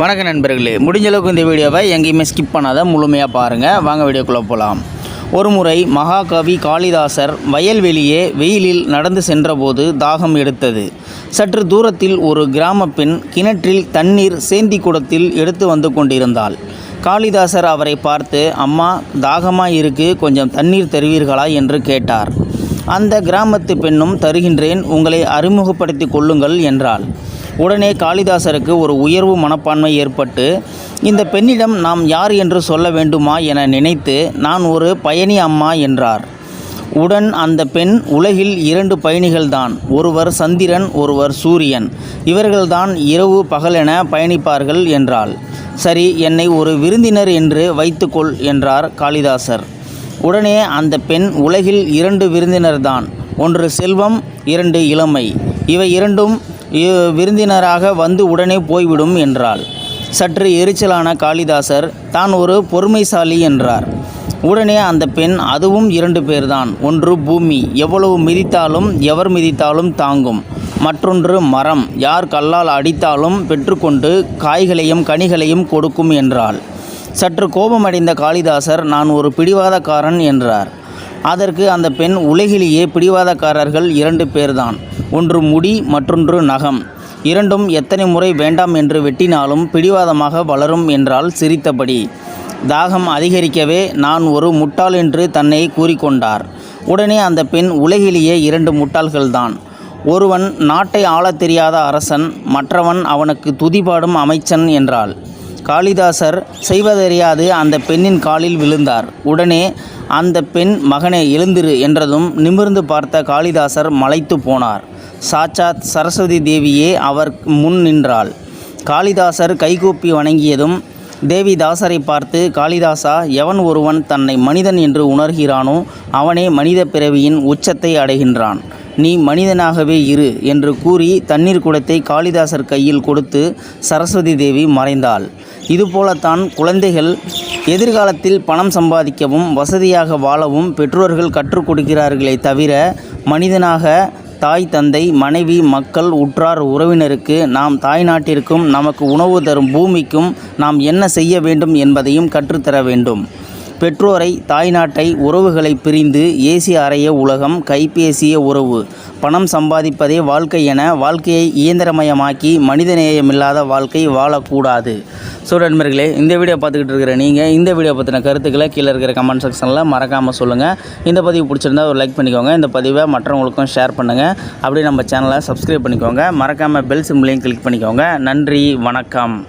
வணக்க நண்பர்களே முடிஞ்ச அளவுக்கு இந்த வீடியோவை எங்கேயுமே ஸ்கிப் பண்ணாத முழுமையாக பாருங்கள் வாங்க வீடியோக்குள்ளே போகலாம் ஒருமுறை மகாகவி காளிதாசர் வயல்வெளியே வெயிலில் நடந்து சென்றபோது தாகம் எடுத்தது. சற்று தூரத்தில் ஒரு கிராம பெண் கிணற்றில் தண்ணீர் சேந்தி குடத்தில் எடுத்து வந்து கொண்டிருந்தாள். காளிதாசர் அவரை பார்த்து அம்மா தாகமாக இருக்கு கொஞ்சம் தண்ணீர் தருவீர்களா? என்று கேட்டார். அந்த கிராமத்து பெண்ணும் தருகின்றேன் உங்களை அறிமுகப்படுத்தி கொள்ளுங்கள் என்றாள். உடனே காளிதாசருக்கு ஒரு உயர்வு மனப்பான்மை ஏற்பட்டு இந்த பெண்ணிடம் நாம் யார் என்று சொல்ல வேண்டுமா என நினைத்து நான் ஒரு பயணி அம்மா என்றார். உடன் அந்த பெண் உலகில் இரண்டு பயணிகள்தான். ஒருவர் சந்திரன் ஒருவர் சூரியன். இவர்கள்தான் இரவு பகலென பயணிப்பார்கள் என்றாள். சரி என்னை ஒரு விருந்தினர் என்று வைத்துக்கொள் என்றார் காளிதாசர். உடனே அந்த பெண் உலகில் இரண்டு விருந்தினர்தான். ஒன்று செல்வம் இரண்டு இளமை. இவை இரண்டும் விருந்தினராக வந்து உடனே போய்விடும் என்றாள். சற்று எரிச்சலான காளிதாசர் தான் ஒரு பொறுமைசாலி என்றார். உடனே அந்த பெண் அதுவும் இரண்டு பேர்தான். ஒன்று பூமி. எவ்வளவு மிதித்தாலும் எவர் மிதித்தாலும் தாங்கும். மற்றொன்று மரம். யார் கல்லால் அடித்தாலும் பெற்றுக்கொண்டு காய்களையும் கனிகளையும் கொடுக்கும் என்றாள். சற்று கோபமடைந்த காளிதாசர் நான் ஒரு பிடிவாதக்காரன் என்றார். அதற்கு அந்த பெண் உலகிலேயே பிடிவாதக்காரர்கள் இரண்டு பேர்தான். ஒன்று முடி மற்றொன்று நகம். இரண்டும் எத்தனை முறை வேண்டாம் என்று வெட்டினாலும் பிடிவாதமாக வளரும் என்றால் சிரித்தபடி. தாகம் அதிகரிக்கவே நான் ஒரு முட்டாள் என்று தன்னை கூறிக்கொண்டார். உடனே அந்த பெண் உலகிலேயே இரண்டு முட்டாள்கள்தான். ஒருவன் நாட்டை ஆளத் தெரியாத அரசன் மற்றவன் அவனுக்கு துதிபாடும் அமைச்சன் என்றாள். காளிதாசர் செய்வதறியாது அந்த பெண்ணின் காலில் விழுந்தார். உடனே அந்த பெண் மகனே எழுந்திரு என்றதும் நிமிர்ந்து பார்த்த காளிதாசர் மலைத்து போனார். சாட்சாத் சரஸ்வதி தேவியே அவர் முன் நின்றாள். காளிதாசர் கைகூப்பி வணங்கியதும் தேவிதாசரை பார்த்து காளிதாசா எவன் ஒருவன் தன்னை மனிதன் என்று உணர்கிறானோ அவனே மனித பிறவியின் உச்சத்தை அடைகின்றான். நீ மனிதனாகவே இரு என்று கூறி தண்ணீர் குடத்தை காளிதாசர் கையில் கொடுத்து சரஸ்வதி தேவி மறைந்தாள். இதுபோலத்தான் குழந்தைகள் எதிர்காலத்தில் பணம் சம்பாதிக்கவும் வசதியாக வாழவும் பெற்றோர்கள் கற்றுக் கொடுக்கிறார்களே தவிர மனிதனாக தாய் தந்தை மனைவி மக்கள் உற்றார் உறவினருக்கு நாம் தாய் நாட்டிற்கும் நமக்கு உணவு தரும் பூமிக்கும் நாம் என்ன செய்ய வேண்டும் என்பதையும் கற்றுத்தர வேண்டும். பெற்றோரை தாய்நாட்டை உறவுகளை பிரிந்து ஏசி அறைய உலகம் கைபேசிய உறவு. பணம் சம்பாதிப்பதே வாழ்க்கை என வாழ்க்கையை இயந்திரமயமாக்கி மனிதநேயமில்லாத வாழ்க்கை வாழக்கூடாது. ஸோ நண்பர்களே இந்த வீடியோ பார்த்துக்கிட்டு இருக்கிற நீங்கள் இந்த வீடியோ பற்றின கருத்துக்களை கீழே இருக்கிற கமெண்ட் செக்ஷனில் மறக்காமல் சொல்லுங்கள் இந்த பதிவு பிடிச்சிருந்தா ஒரு லைக் பண்ணிக்கோங்க. இந்த பதிவை மற்றவங்களுக்கும் ஷேர் பண்ணுங்கள் அப்படியே நம்ம சேனலை சப்ஸ்கிரைப் பண்ணிக்கோங்க. மறக்காமல் பெல் சிம்லையும் கிளிக் பண்ணிக்கோங்க. நன்றி வணக்கம்.